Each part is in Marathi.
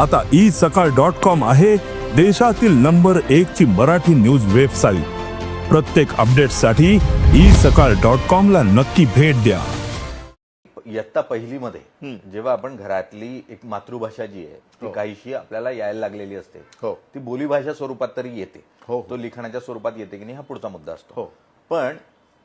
आता ई सकाळ डॉट कॉम आहे देशातील नंबर एक ची मराठी न्यूज वेबसाईट. प्रत्येक अपडेटसाठी ई सकाळ डॉट कॉम ला नक्की भेट द्या. इयत्ता पहिलीमध्ये जेव्हा आपण घरातली एक मातृभाषा जी आहे ती काहीशी आपल्याला यायला लागलेली असते हो. ती बोलीभाषा स्वरूपात तरी येते. हो, हो. तो लिखाणाच्या स्वरूपात येते की नाही हा पुढचा मुद्दा असतो. हो. पण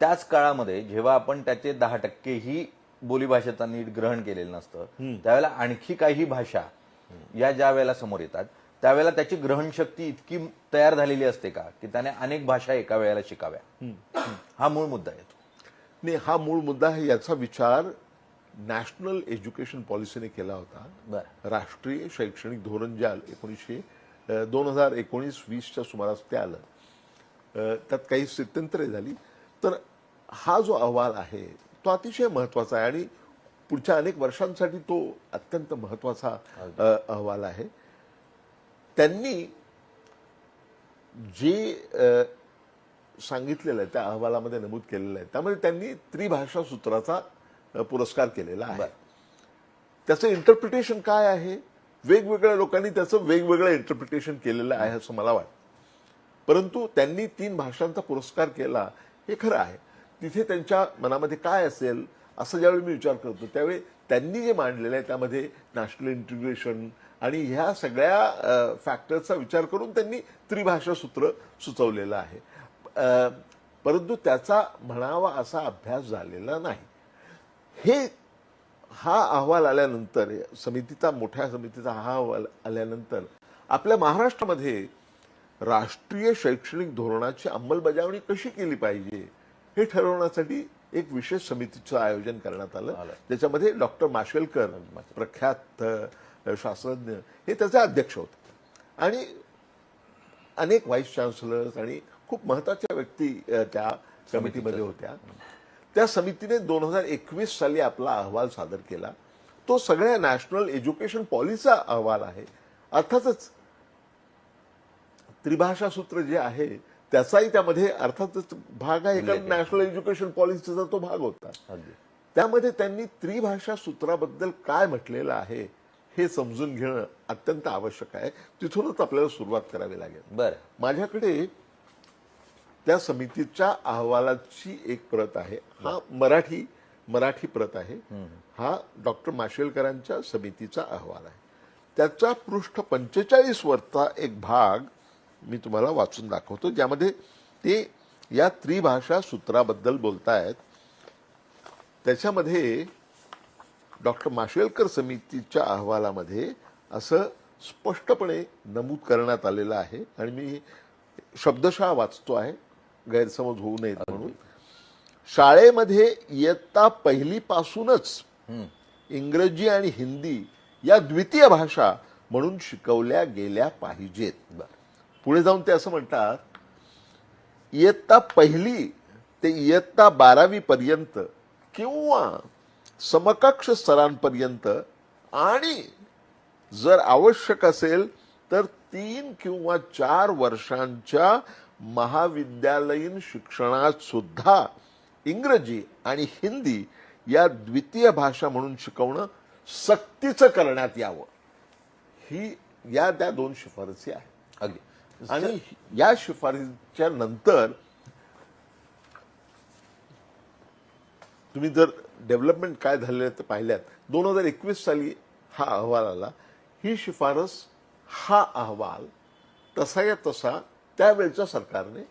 त्याच काळामध्ये जेव्हा आपण त्याचे दहा टक्केही बोलीभाषेचा नीट ग्रहण केलेलं नसतं त्यावेळेला आणखी काही भाषा या ज्या वेळेला समोर येतात त्यावेळेला त्याची ग्रहणशक्ती इतकी तयार झालेली असते का की त्याने अनेक भाषा एका वेळेला शिकाव्या? हा मूळ मुद्दा येतो नाही हा मूळ मुद्दा आहे याचा विचार नॅशनल एज्युकेशन पॉलिसीने केला होता. राष्ट्रीय शैक्षणिक धोरण जे आलं एकोणीसशे दोन हजार एकोणीस वीसच्या सुमारास ते आलं. त्यात काही स्थित्यंतरे झाली. तर हा जो अहवाल आहे तो अतिशय महत्त्वाचा आहे आणि पुढच्या अनेक वर्षांसाठी तो अत्यंत महत्त्वाचा अहवाल आहे. त्यांनी जे सांगितलेलं आहे त्या अहवालामध्ये नमूद केलेलं आहे त्यामध्ये त्यांनी त्रिभाषा सूत्राचा पुरस्कार केलेला आहे. त्याचं इंटरप्रिटेशन काय आहे? वेगवेगळ्या लोकांनी त्याचं वेगवेगळं इंटरप्रिटेशन केलेलं आहे असं मला वाटतं. परंतु त्यांनी तीन भाषांचा पुरस्कार केला हे खरं आहे. तिथे त्यांच्या मनामध्ये काय असेल? असं ज्यावेळी मी विचार करतो त्यावेळी त्यांनी जे मांडलेलं आहे त्यामध्ये नॅशनल इंटिग्रेशन आणि ह्या सगळ्या फॅक्टरचा विचार करून त्यांनी त्रिभाषा सूत्र सुचवलेलं आहे. परंतु त्याचा म्हणावा असा अभ्यास झालेला नाही. हे हा अहवाल आल्यानंतर समितीचा मोठ्या समितीचा हा अहवाल आल्यानंतर आपल्या महाराष्ट्रामध्ये राष्ट्रीय शैक्षणिक धोरणाची अंमलबजावणी कशी केली पाहिजे हे ठरवण्यासाठी एक विशेष समितीचं आयोजन करण्यात आलं. त्याच्यामध्ये डॉक्टर माशेलकर प्रख्यात शास्त्रज्ञ हे त्याचे अध्यक्ष होते. आणि अनेक व्हाईस चान्सलर्स आणि खूप महत्त्वाच्या व्यक्ती त्या कमिटीमध्ये होत्या. त्या समितीने दोन हजार एकवीस साली आपला अहवाल सादर केला. तो सगळ्या नॅशनल एज्युकेशन पॉलिसीचा अहवाल आहे. अर्थातच त्रिभाषा सूत्र जे आहे त्याचाही त्यामध्ये अर्थातच भाग आहे. कारण नॅशनल एज्युकेशन पॉलिसीचा तो भाग होता. त्यामध्ये त्यांनी त्रिभाषा सूत्राबद्दल काय म्हटलेलं आहे हे समजून घेणं अत्यंत आवश्यक आहे. तिथूनच आपल्याला सुरुवात करावी लागेल. बरं. माझ्याकडे त्या समितीच्या अहवालाची एक प्रत आहे. हा मराठी मराठी प्रत आहे. हा डॉक्टर माशेलकरांच्या समितीचा अहवाल आहे. त्याचा पृष्ठ पंचेचाळीस वरचा एक भाग मी तुम्हाला वाचून दाखवतो ज्यामध्ये ते या त्रिभाषा सूत्राबद्दल बोलतायत. त्याच्यामध्ये डॉक्टर माशेलकर समितीच्या अहवालामध्ये असं स्पष्टपणे नमूद करण्यात आलेलं आहे आणि मी शब्दशः वाचतो आहे गैरसमज होऊ नयेत म्हणून. शाळेमध्ये इयत्ता पहिलीपासूनच इंग्रजी आणि हिंदी या द्वितीय भाषा म्हणून शिकवल्या गेल्या पाहिजेत. पुढे जाऊन ते असं म्हणतात इयत्ता पहिली ते इयत्ता बारावी पर्यंत किंवा समकक्ष स्तरांपर्यंत आणि जर आवश्यक असेल तर तीन किंवा चार वर्षांच्या महाविद्यालयीन शिक्षणात सुद्धा इंग्रजी आणि हिंदी या द्वितीय भाषा म्हणून शिकवणं सक्तीचं करण्यात यावं. ही या त्या दोन शिफारसी आहेत. अगदी. आणि या शिफारसीच्या नंतर तुम्ही जर डेव्हलपमेंट काय झालेलं आहे ते पाहिल्यात दोन हजार एकवीस साली हा अहवाल आला. ही शिफारस हा अहवाल तसा या तसा त्यावेळच्या सरकारने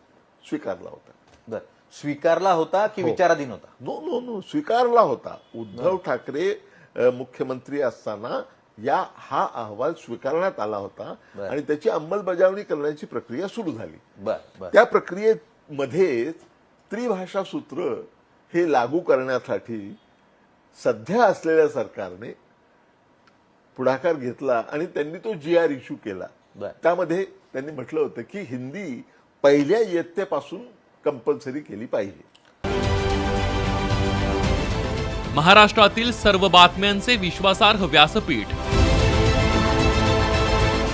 स्वीकारला होता. बर. स्वीकारला होता की हो. विचाराधीन होता? No no no. स्वीकारला होता. उद्धव ठाकरे मुख्यमंत्री असताना या हा अहवाल स्वीकारण्यात आला होता. आणि त्याची अंमलबजावणी करण्याची प्रक्रिया सुरू झाली त्या प्रक्रियेमध्ये त्रिभाषा सूत्र हे लागू करण्यासाठी सध्या असलेल्या सरकारने पुढाकार घेतला आणि त्यांनी तो जी आर इश्यू केला. त्यामध्ये त्यांनी म्हटलं होतं की हिंदी पहिल्या इयत्तेपासून कंपल्सरी केली पाहिजे महाराष्ट्रातील सर्व बातम्यांचे विश्वासार्ह व्यासपीठ